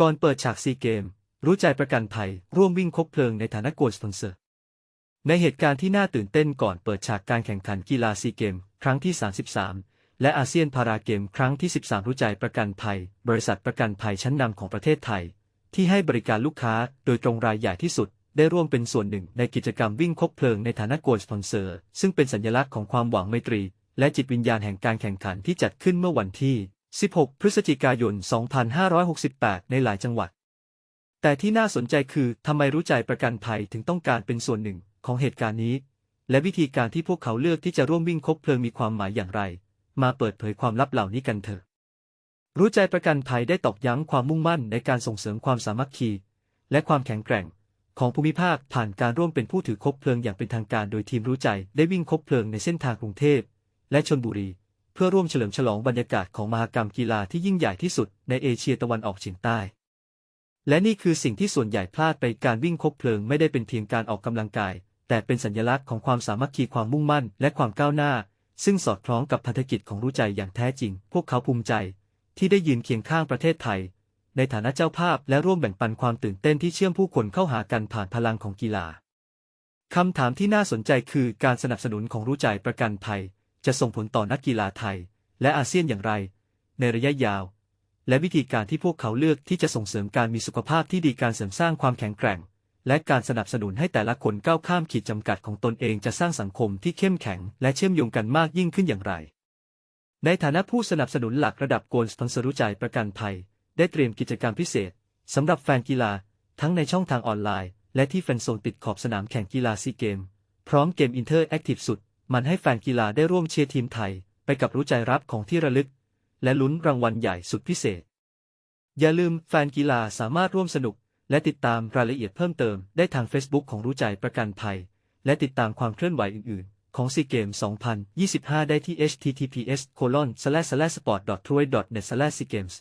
ก่อนเปิดฉากซีเกม รู้ใจประกันภัย ร่วมวิ่งคบเพลิงในฐานะโกลสปอนเซอร์ ในเหตุการณ์ที่น่าตื่นเต้นก่อนเปิดฉากการแข่งขันกีฬาซีเกม ครั้งที่ 33 และอาเซียนพาราเกม ครั้งที่ 13 รู้ใจประกันภัย บริษัทประกันภัยชั้นนำของประเทศไทย ที่ให้บริการลูกค้าโดยตรงรายใหญ่ที่สุด ได้ร่วมเป็นส่วนหนึ่งในกิจกรรมวิ่งคบเพลิงในฐานะโกลสปอนเซอร์ ซึ่งเป็นสัญลักษณ์ของความหวังไมตรี และจิตวิญญาณแห่งการแข่งขันที่จัดขึ้นเมื่อวันที่ 16 พฤศจิกายน 2568 ในหลายจังหวัด แต่ที่น่าสนใจคือทำไมรู้ใจประกันภัยถึงต้องการเป็นส่วนหนึ่งของเหตุการณ์นี้ และวิธีการที่พวกเขาเลือกที่จะร่วมวิ่งคบเพลิงมีความหมายอย่างไร มาเปิดเผยความลับเหล่านี้กันเถอะ รู้ใจประกันภัยได้ตอกย้ำความมุ่งมั่นในการส่งเสริมความสามัคคี และความแข็งแกร่ง ของภูมิภาคผ่านการร่วมเป็นผู้ถือคบเพลิงอย่างเป็นทางการ โดยทีมรู้ใจได้วิ่งคบเพลิงในเส้นทางกรุงเทพและชลบุรี เพื่อร่วมเฉลิมฉลองบรรยากาศของมหกรรมกีฬาที่ยิ่งใหญ่ที่สุดในเอเชียตะวันออกเฉียงใต้ และนี่คือสิ่งที่ส่วนใหญ่พลาดไปการวิ่งคบเพลิงไม่ได้เป็นเพียงการออกกำลังกาย แต่เป็นสัญลักษณ์ของความสามัคคีความมุ่งมั่น และความก้าวหน้า ซึ่งสอดคล้องกับพันธกิจของรู้ใจอย่างแท้จริง พวกเขาภูมิใจ ที่ได้ยืนเคียงข้างประเทศไทย ในฐานะเจ้าภาพและร่วมแบ่งปันความตื่นเต้นที่เชื่อมผู้คนเข้าหากันผ่านพลังของกีฬาคำถามที่น่าสนใจคือการสนับสนุนของรู้ใจประกันภัย จะส่งผลต่อนักกีฬาไทย และอาเซียนอย่างไร ในระยะยาว และวิธีการที่พวกเขาเลือกที่จะส่งเสริมการมีสุขภาพที่ดีการเสริมสร้างความแข็งแกร่ง และการสนับสนุนให้แต่ละคนก้าวข้ามขีดจำกัดของตนเองจะสร้างสังคมที่เข้มแข็ง และเชื่อมโยงกันมากยิ่งขึ้นอย่างไร ในฐานะผู้สนับสนุนหลักระดับโกลสปอนเซอร์รู้ใจประกันภัย ได้เตรียมกิจกรรมพิเศษสำหรับแฟนกีฬา ทั้งในช่องทางออนไลน์ และที่แฟนโซนติดขอบสนามแข่งกีฬาซีเกม พร้อมเกมอินเทอร์แอคทีฟสุด มันให้แฟนกีฬาได้ร่วมเชียร์ทีมไทย ไปกับรู้ใจรับของที่ระลึก และลุ้นรางวัลใหญ่สุดพิเศษ อย่าลืมแฟนกีฬาสามารถร่วมสนุก และติดตามรายละเอียดเพิ่มเติมได้ทาง Facebook ของรู้ใจประกันภัย และติดตามความเคลื่อนไหวอื่นๆ ของซีเกม 2025 ได้ที่ https://sport.true.net/seagames